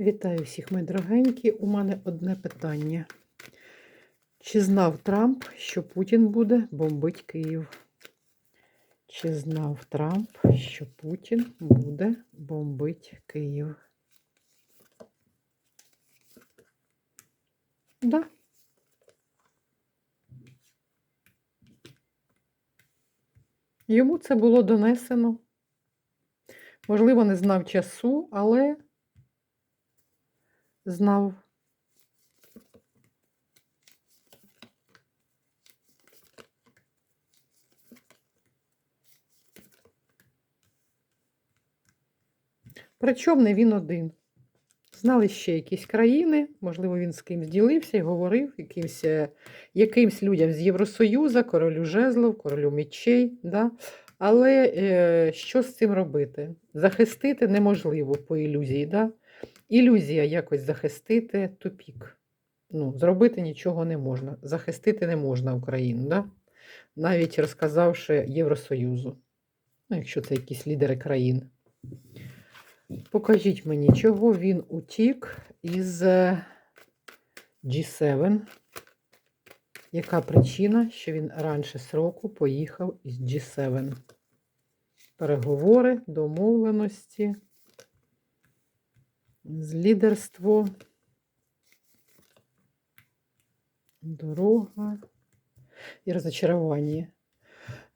Вітаю всіх, мої дорогенькі. У мене одне питання. Чи знав Трамп, що Путін буде бомбити Київ? Чи знав Трамп, що Путін буде бомбити Київ? Да. Йому це було донесено. Можливо, не знав часу, але знав. Причому не він один. Знали ще якісь країни, можливо, він з кимсь ділився і говорив, якимсь, е, якимсь людям з Євросоюзу, королю жезлов, королю мечей. Да? Але е, що з цим робити? Захистити неможливо по ілюзії. Да? Ілюзія якось захистити тупік. Ну, Зробити нічого не можна. Захистити не можна Україну, да? навіть розказавши Євросоюзу. Ну, якщо це якісь лідери країн. Покажіть мені, чого він утік із е, G7. Яка причина, що він раніше сроку поїхав із G7? Переговори, домовленості, лідерство, дорога і розочарування.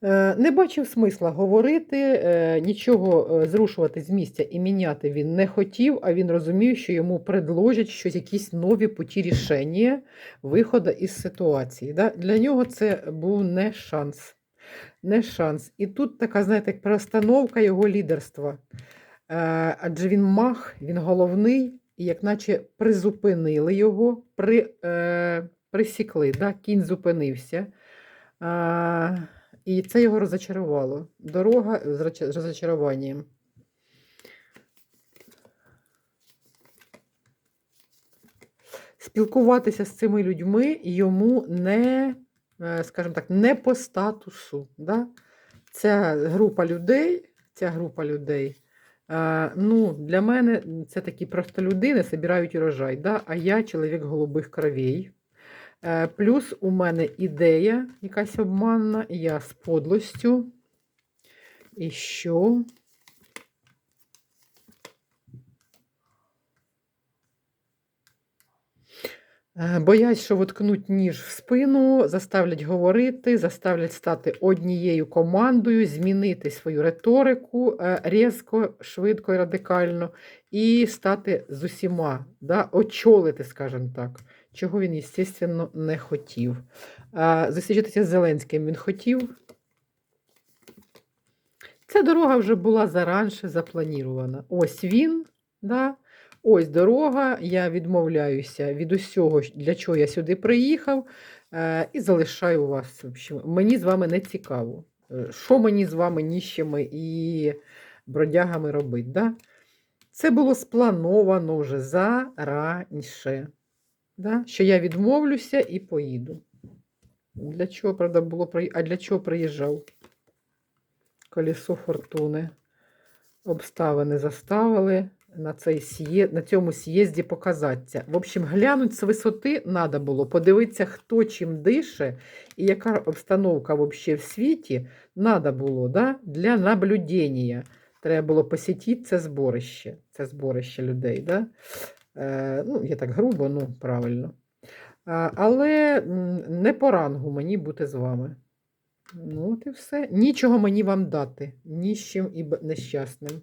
Е, Не бачив смисла говорити, е, нічого е, зрушувати з місця і міняти він не хотів, а він розумів, що йому предложать щось, якісь нові путі рішення виходу із ситуації. Для нього це був не шанс. Не шанс. І тут така, знаєте, перестановка його лідерства. Адже він мах, він головний, і як наче призупинили його, при, е, присікли, да? кінь зупинився. А, і це його розочарувало. Дорога з розочаруванням. Спілкуватися з цими людьми йому не, е, скажімо так, не по статусу. Да? Ця група людей, ця група людей, е, ну, для мене це такі просто людини, збирають урожай, да? а я чоловік голубих кровей. Е, Плюс у мене ідея якась обманна, я з подлостю. І що? Е, Боять, що воткнуть ніж в спину, заставлять говорити, заставлять стати однією командою, змінити свою риторику е, різко, швидко і радикально, і стати з усіма, да, очолити, скажімо так, чого він, звісно, не хотів. Е, Зустрічатися з Зеленським він хотів. Ця дорога вже була заранше запланірована. Ось він, да, ось дорога, я відмовляюся від усього, для чого я сюди приїхав, е, і залишаю вас. Мені з вами не цікаво. Е, Що мені з вами ніщими і бродягами робити? Да? Це було сплановано вже зараніше. Да? Що я відмовлюся і поїду. Для чого, правда, було А для чого приїжджав? Колесо фортуни. Обставини заставили на, цей с'є... на цьому з'їзді показатися. В общем, глянуть з висоти треба було, подивитися, хто чим дише і яка обстановка вообще в світі треба було да? для наблюдення. Треба було посітити це зборище. Це зборище людей. Да? Е, ну, я так грубо, ну правильно. Але не по рангу мені бути з вами. Ну, от і все. Нічого мені вам дати, Ніщим і нещасним.